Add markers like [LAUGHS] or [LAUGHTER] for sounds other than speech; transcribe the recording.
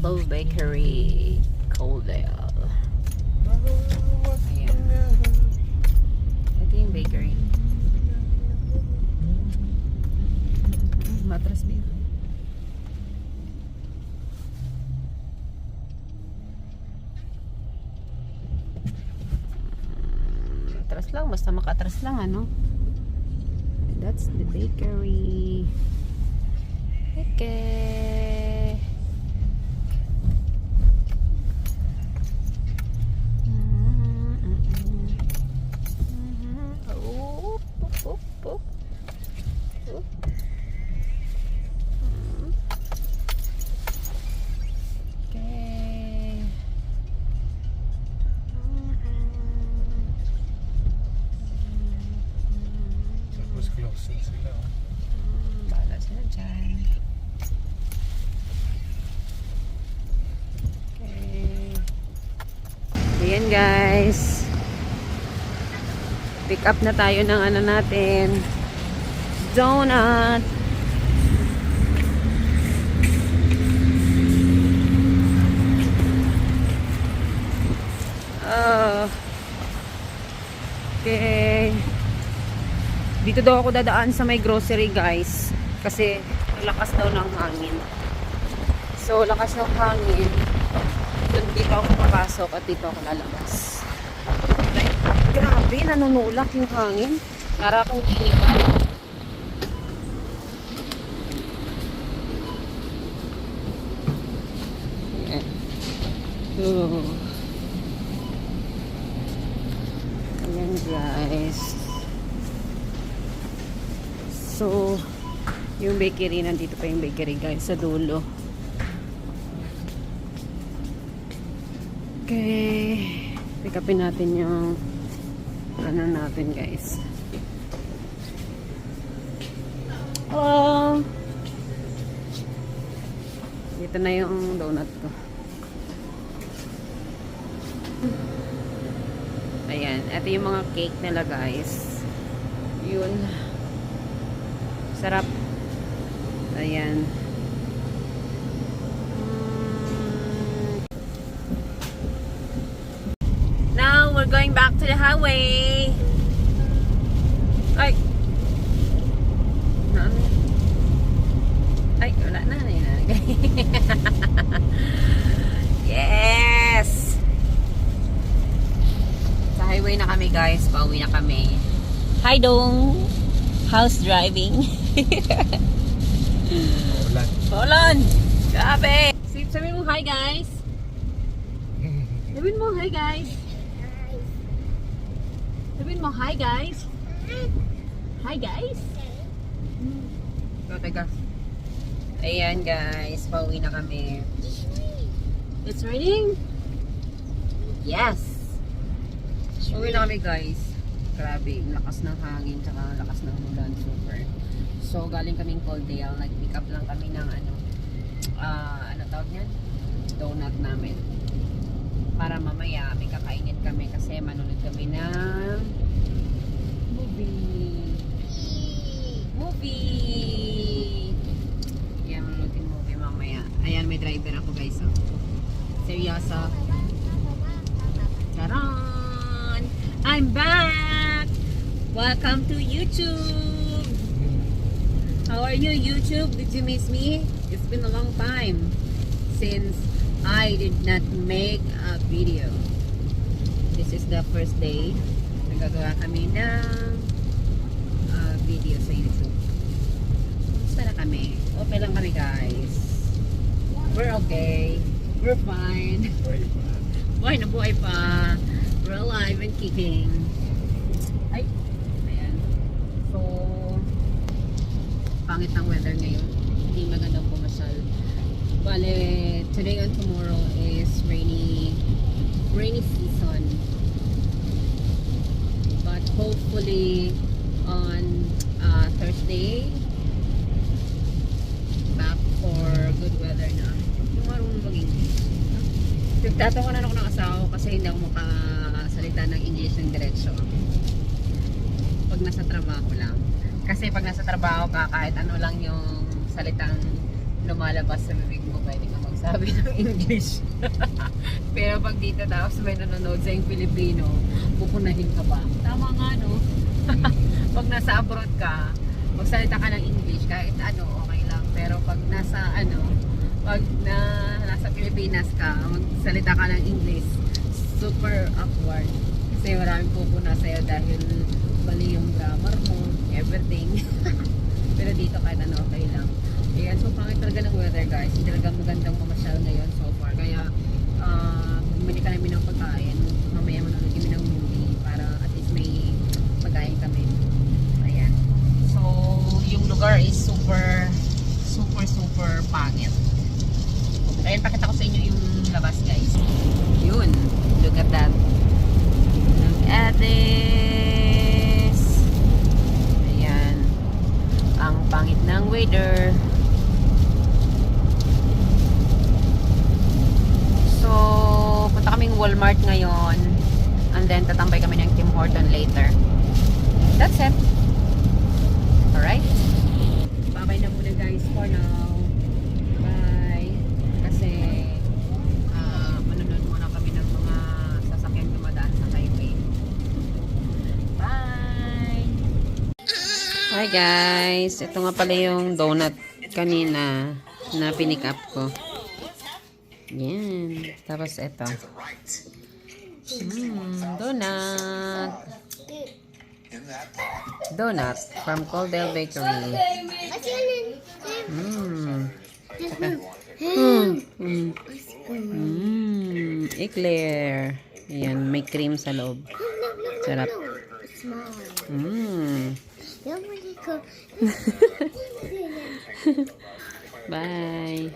Caldo Bakery, Caldwell. Ayan. Ito yung bakery. Matras beef. Atras lang, basta makatras lang ano. That's the bakery. Okay. Na sila. Hmm, Bahala sila dyan. Okay. Ayan guys. Pick up na tayo ng ano natin. Donut. Oh. Okay. Dito daw ako dadaan sa may grocery guys. Kasi lakas daw ng hangin. So lakas ng hangin. Doon dito ako papasok at dito ako lalabas. Like, grabe, nanunulak yung hangin. Para akong kinipan. Ayan. Oh. Ayan guys. So, yung bakery, nandito pa yung bakery guys, sa dulo. Okay. Pick upin natin yung ano natin guys. Oh! Dito na yung donut ko. Ayan. Ito yung mga cake nila guys. Yun. Sarap. Ayan. Now, we're going back to the highway. Ay! Ano? Ay, wala na. Ayun na. [LAUGHS] yes! Sa highway na kami guys. Pauwi na kami. Hi Dong! House driving. [LAUGHS] Ulan. Paulan! Grabe! Sabihin mo hi guys! Sabihin mo hi guys! Sabihin mo hi guys! Hi guys! So, teka. Ayan guys, pauwi na kami. It's raining? Yes! Pauwi na kami guys. Grabe, ang lakas ng hangin tsaka ang lakas ng ulan. Super. So, galing kaming Coldale. Nag-pick up lang kami ng ano, ah, ano tawag niyan? Donut namin. Para mamaya may kakainin kami kasi manonood kami ng movie. Movie! Yan, manonood yung movie mamaya. Ayan, may driver ako guys. Oh. Seryoso. Charon! I'm back! Welcome to YouTube! How are you, YouTube? Did you miss me? It's been a long time since I did not make a video. This is the first day. Nagagawa kami ng uh, video sa YouTube. Kumusta na kami? Okay lang kami, guys. We're okay. We're fine. Buhay [LAUGHS] na buhay pa. We're alive and kicking. Ay, ayan. So, pangit ang weather ngayon. Hindi magandang pumasal. Bale, today and tomorrow is rainy rainy season. But hopefully on uh, Thursday back for good weather na. Yung marunong mag-English. Nagtatawanan ako ng asawa ko kasi hindi ako makasalita ng English ng diretsyo. Pag nasa trabaho lang. Kasi pag nasa trabaho ka, kahit ano lang yung salitang lumalabas sa bibig mo, pwede ka magsabi [LAUGHS] ng English. [LAUGHS] Pero pag dito tapos may nanonood sa yung Filipino, pupunahin ka ba? Tama nga, no? [LAUGHS] pag nasa abroad ka, magsalita ka ng English, kahit ano, okay lang. Pero pag nasa, ano, pag na, nasa Pilipinas ka, magsalita ka ng English, super awkward. Kasi maraming pupuna sa'yo dahil mali yung grammar mo, everything. [LAUGHS] Pero dito kahit ano, okay lang. Ayan, so pangit talaga ng weather guys. Hindi talaga magandang mamasyal ngayon so far. Kaya, uh, bumili ka namin ng pagkain. Mamaya manonood kami ng movie para at least may pagkain kami. Ayan. So, yung lugar is super, super, super pangit. Ayan, pakita ko sa inyo yung labas guys. Yun. Look at that. Look at this. Ayan. Ang pangit ng weather. So, punta kaming Walmart ngayon. And then, tatambay kami ng Tim Horton later. That's it. Alright? Babay na muna guys for now. Bye. Kasi, ah, manonood muna kami ng mga sasakyan dumadaan sa highway. Bye! Hi guys! Ito nga pala yung donut kanina na pinick ko. Yan. Tapos ito. Mm, donut. Donut from Coldale Bakery. Mm. Mm. Mm. Mm. Eclair. Ayan, may cream sa loob. Sarap. Mm. [LAUGHS] Bye.